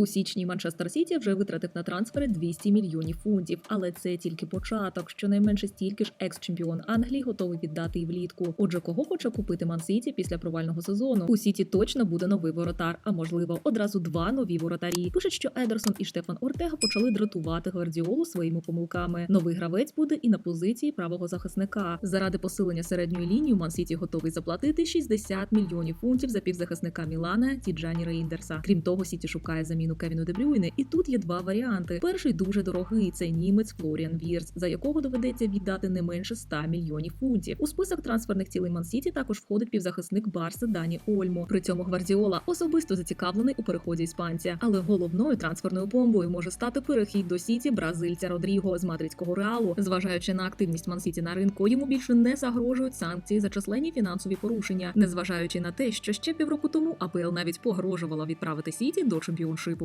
У січні Манчестер Сіті вже витратив на трансфери 200 мільйонів фунтів, але це тільки початок. Щонайменше стільки ж екс-чемпіон Англії готовий віддати і влітку. Отже, кого хоче купити Ман Сіті після провального сезону? У Сіті точно буде новий воротар, а можливо одразу два нові воротарі. Пишуть, що Едерсон і Штефан Ортега почали дратувати Гвардіолу своїми помилками. Новий гравець буде і на позиції правого захисника. Заради посилення середньої лінії Ман Сіті готовий заплатити 60 мільйонів фунтів за півзахисника Мілана Тіджані Рейндерса. Крім того, Сіті шукає заміну Кевіну Дебрюйне, і тут є два варіанти. Перший дуже дорогий це німець Флоріан Вірс, за якого доведеться віддати не менше 100 мільйонів фунтів. У список трансферних цілей Ман Сіті також входить півзахисник Барси Дані Ольмо. При цьому Гвардіола особисто зацікавлений у переході іспанця, але головною трансферною бомбою може стати перехід до Сіті бразильця Родріго з мадридського реалу. Зважаючи на активність Ман Сіті на ринку, йому більше не загрожують санкції за численні фінансові порушення, незважаючи на те, що ще півроку тому АПЛ навіть погрожувала відправити Сіті до чемпіоншипу.